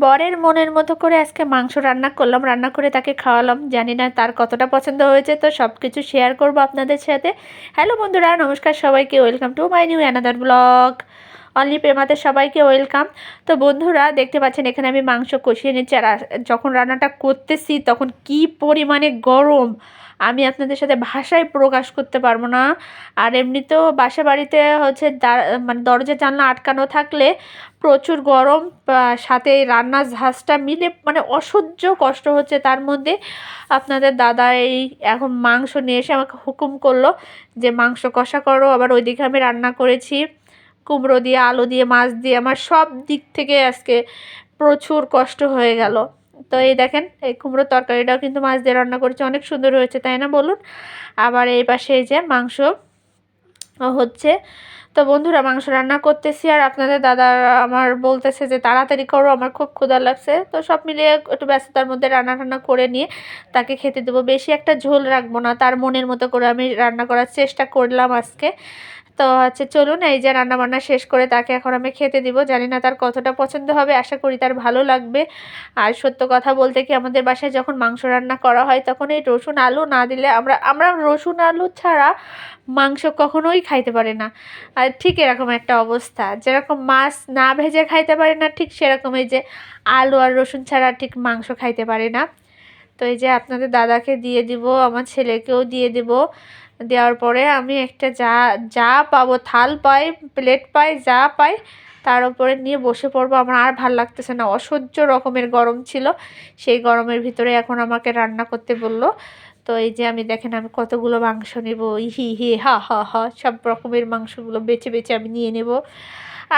বরের মনের মতো করে আজকে মাংস রান্না করলাম, রান্না করে তাকে খাওয়ালাম। জানি না তার কতটা পছন্দ হয়েছে, তো সব কিছু শেয়ার করব আপনাদের সাথে। হ্যালো বন্ধুরা, নমস্কার সবাইকে welcome to my new another blog only প্রেমাতে সবাইকে ওয়েলকাম তো বন্ধুরা, দেখতে পাচ্ছেন, এখানে আমি মাংস কষিয়ে নিচ্ছি। আর যখন রান্নাটা করতেছি, তখন কি পরিমাণে গরম! আমি আপনাদের সাথে ভাষায় প্রকাশ করতে পারব না। আর এমনিতেও বাসা বাড়িতে হচ্ছে মানে দরজা জানলা আটকানো থাকলে প্রচুর গরম সাথে রান্নার ঝাঁজটা মিলে মানে অসহ্য কষ্ট হচ্ছে। তার মধ্যে আপনাদের দাদা এই এখন মাংস নিয়ে এসে আমাকে হুকুম করল যে মাংস কষা করো। আবার ওইদিকে আমি রান্না করেছি, কুমড়ো দিয়ে, আলু দিয়ে, মাছ দিয়ে। আমার সব দিক থেকে আজকে প্রচুর কষ্ট হয়ে গেল। তো এই দেখেন, এই কুমড়োর তরকারিটাও কিন্তু মাছ দিয়ে রান্না করেছি, অনেক সুন্দর হয়েছে, তাই না বলুন? আবার এই পাশে এই যে মাংস হচ্ছে। তো বন্ধুরা, মাংস রান্না করতেছি আর আপনাদের দাদা আমার বলতেছে যে, তাড়াতাড়ি করো, আমার খুব ক্ষুধা লাগছে। তো সব মিলিয়ে একটু ব্যস্ততার মধ্যে রান্না টান্না করে নিয়ে তাকে খেতে দেবো। বেশি একটা ঝোল রাখব না, তার মনের মতো করে আমি রান্না করার চেষ্টা করলাম আজকে। তো হচ্ছে চলুন, এই যে রান্নাবান্না শেষ করে তাকে এখন আমি খেতে দিব। জানি না তার কতটা পছন্দ হবে, আশা করি তার ভালো লাগবে। আর সত্য কথা বলতে কি, আমাদের বাসায় যখন মাংস রান্না করা হয় তখন এই রসুন আলু না দিলে আমরা আমরা রসুন আলু ছাড়া মাংস কখনোই খাইতে পারি না। আর ঠিক এরকম একটা অবস্থা, যেরকম মাছ না ভেজে খাইতে পারি না, ঠিক সেরকম এই যে আলু আর রসুন ছাড়া ঠিক মাংস খাইতে পারি না। তো এই যে আপনাদের দাদাকে দিয়ে দিব, আমার ছেলেকেও দিয়ে দিব। দেওয়ার পরে আমি একটা যা যা পাবো, থাল পাই, প্লেট পাই, যা পাই, তার উপরে নিয়ে বসে পড়ব। আমার আর ভালো লাগতেছে না, অসহ্য রকমের গরম ছিল। সেই গরমের ভিতরে এখন আমাকে রান্না করতে বলল। তো এই যে আমি দেখেন, আমি কতগুলো মাংস নেব। হি হি, হা হা হা, সব রকমের মাংসগুলো বেছে বেছে আমি নিয়ে নেব।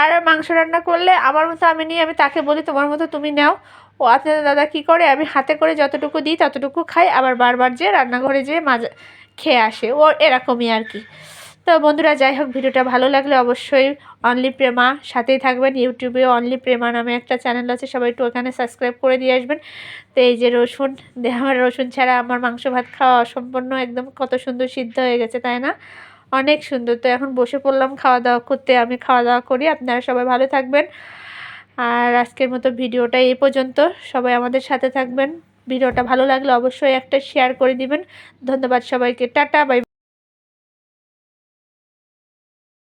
আর মাংস রান্না করলে আমার মতো আমি নিয়ে আমি তাকে বলি, তোমার মতো তুমি নাও। ও আপনাদের দাদা কী করে? আমি হাতে করে যতটুকু দিই ততটুকু খাই, আবার বারবার যেয়ে রান্নাঘরে যেয়ে মাজা খেয়ে আসে। ও এরকমই আর কি। তো বন্ধুরা, যাই হোক, ভিডিওটা ভালো লাগলে অবশ্যই অনলি প্রেমা সাথেই থাকবেন। ইউটিউবে অনলি প্রেমা নামে একটা চ্যানেল আছে, সবাই একটু ওখানে সাবস্ক্রাইব করে দিয়ে আসবেন। তো এই যে রসুন আমার রসুন ছাড়া আমার মাংস ভাত খাওয়া অসম্পূর্ণ, একদম কত সুন্দর সিদ্ধ হয়ে গেছে, তাই না? অনেক সুন্দর। তো এখন বসে পড়লাম খাওয়া দাওয়া করতে, আমি খাওয়া দাওয়া করি। আপনারা সবাই ভালো থাকবেন। আর আজকের মতো ভিডিওটা এই পর্যন্ত। সবাই আমাদের সাথে থাকবেন। ভিডিওটা ভালো লাগলে অবশ্যই একটা শেয়ার করে দিবেন। ধন্যবাদ সবাইকে। Tata bye